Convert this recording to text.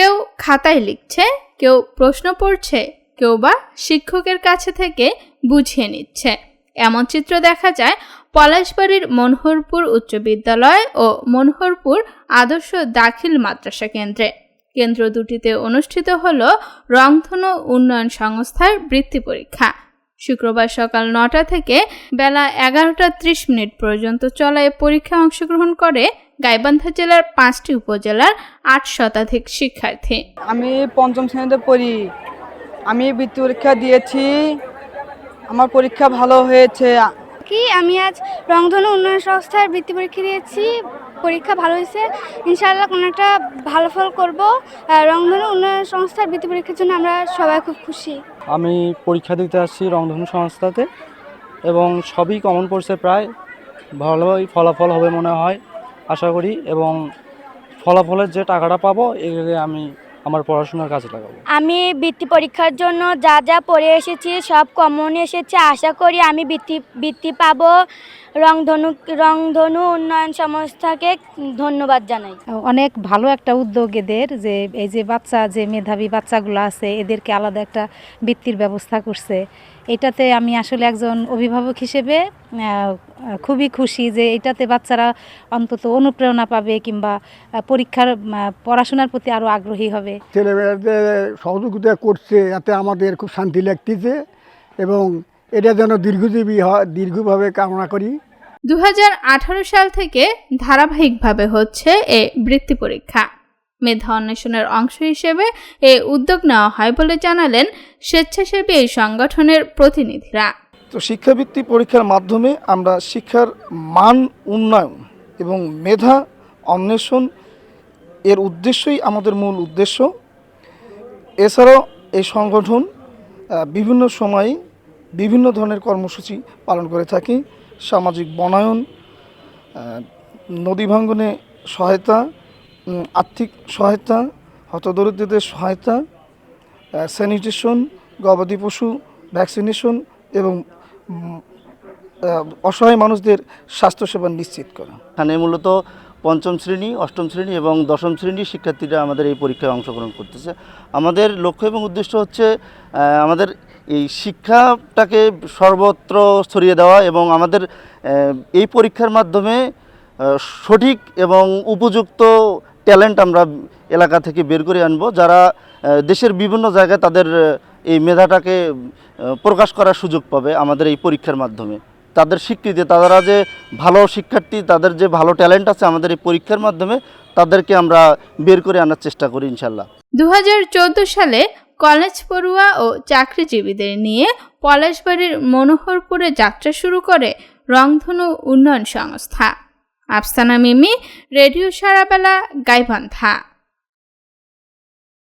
কেউ খাতায় লিখছে, কেউ প্রশ্ন পড়ছে, কেউ বা শিক্ষকের কাছে থেকে বুঝিয়ে নিচ্ছে। এমন চিত্র দেখা যায় পলাশবাড়ির মনোহরপুর উচ্চ বিদ্যালয় ও মনোহরপুর আদর্শ দাখিল মাদ্রাসা কেন্দ্রে। কেন্দ্র দুটিতে অনুষ্ঠিত হল রংধনু উন্নয়ন সংস্থার বৃত্তি পরীক্ষা। শুক্রবার সকাল নটা থেকে বেলা এগারোটা ত্রিশ মিনিট পর্যন্ত চলা এ পরীক্ষায় অংশগ্রহণ করে গাইবান্ধা জেলার পাঁচটি উপজেলার আট শতাধিক শিক্ষার্থী। আমি পঞ্চম শ্রেণীতে পড়ি। আমি বৃত্তি পরীক্ষা দিয়েছি। আমার পরীক্ষা ভালো হয়েছে। কি? আমি আজ রংধনু উন্নয়ন সংস্থার বৃত্তি পরীক্ষা দিয়েছি। পরীক্ষা ভালো হয়েছে। ইনশাআল্লাহ কোনো একটা ভালো ফল করব। রংধনু উন্নয়ন সংস্থার বৃত্তি পরীক্ষার জন্য আমরা সবাই খুব খুশি। আমি পরীক্ষা দিতে আসছি রংধনু সংস্থাতে এবং সবই কমন পড়ছে প্রায় ভালোই ফলাফল হবে মনে হয়, আশা করি। এবং ফলাফলের যে টাকাটা পাবো, এগুলো আমি আমার পড়াশোনার কাজে লাগাবো? আমি বৃত্তি পরীক্ষার জন্য যা যা পড়ে এসেছি সব কমন এসেছে। আশা করি আমি বৃত্তি বৃত্তি পাবো। রংধনু রংধনু উন্নয়ন সংস্থাকে ধন্যবাদ জানাই। অনেক ভালো একটা উদ্যোগ এদের যে এই যে বাচ্চা যে মেধাবী বাচ্চাগুলো আছে এদেরকে আলাদা একটা বৃত্তির ব্যবস্থা করছে। এটাতে আমি আসলে একজন অভিভাবক হিসেবে খুবই খুশি যে এটাতে বাচ্চারা অন্তত অনুপ্রেরণা পাবে কিংবা পরীক্ষার পড়াশোনার প্রতি আরও আগ্রহী হবে। ছেলেমেয়েদের সহযোগিতা করছে এতে আমাদের খুব শান্তি লাগতেছে এবং এটা যেন দীর্ঘজীবী হয় দীর্ঘভাবে কামনা করি। দু হাজার আঠারো সাল থেকে ধারাবাহিকভাবে হচ্ছে এ বৃত্তি পরীক্ষা। মেধা অন্বেষণের অংশ হিসেবে এ উদ্যোগ নেওয়া হয় বলে জানালেন স্বেচ্ছাসেবী এই সংগঠনের প্রতিনিধিরা। তো শিক্ষাবৃত্তি পরীক্ষার মাধ্যমে আমরা শিক্ষার মান উন্নয়ন এবং মেধা অন্বেষণ এর উদ্দেশ্যই আমাদের মূল উদ্দেশ্য। এছাড়াও এই সংগঠন বিভিন্ন সময়ে বিভিন্ন ধরনের কর্মসূচি পালন করে থাকি। সামাজিক বনায়ন নদী ভাঙ্গনে সহায়তা আর্থিক সহায়তা, হতদরিদ্রদের সহায়তা স্যানিটেশন গবাদি পশু ভ্যাকসিনেশন এবং অসহায় মানুষদের স্বাস্থ্যসেবা নিশ্চিত করা। এখানে মূলত পঞ্চম শ্রেণি, অষ্টম শ্রেণি এবং দশম শ্রেণির শিক্ষার্থীরা আমাদের এই পরীক্ষায় অংশগ্রহণ করতেছে। আমাদের লক্ষ্য এবং উদ্দেশ্য হচ্ছে আমাদের এই শিক্ষাটাকে সর্বত্র ছড়িয়ে দেওয়া এবং আমাদের এই পরীক্ষার মাধ্যমে সঠিক এবং উপযুক্ত ট্যালেন্ট আমরা এলাকা থেকে বের করে আনব। যারা দেশের বিভিন্ন জায়গায় তাদের এই মেধাটাকে প্রকাশ করার সুযোগ পাবে আমাদের এই পরীক্ষার মাধ্যমে। তাদের স্বীকৃতি, তারা যে ভালো শিক্ষার্থী, তাদের যে ভালো ট্যালেন্ট আছে আমাদের এই পরীক্ষার মাধ্যমে, তাদেরকে আমরা বের করে আনার চেষ্টা করি ইনশাল্লাহ দু হাজার চোদ্দ সালে কলেজ পড়ুয়া ও চাকরিজীবীদের নিয়ে পলাশবাড়ির মনোহরপুরে যাত্রা শুরু করে রংধনু উন্নয়ন সংস্থা। আফসানা মিমি, রেডিও সারাবেলা, গাইবান্ধা।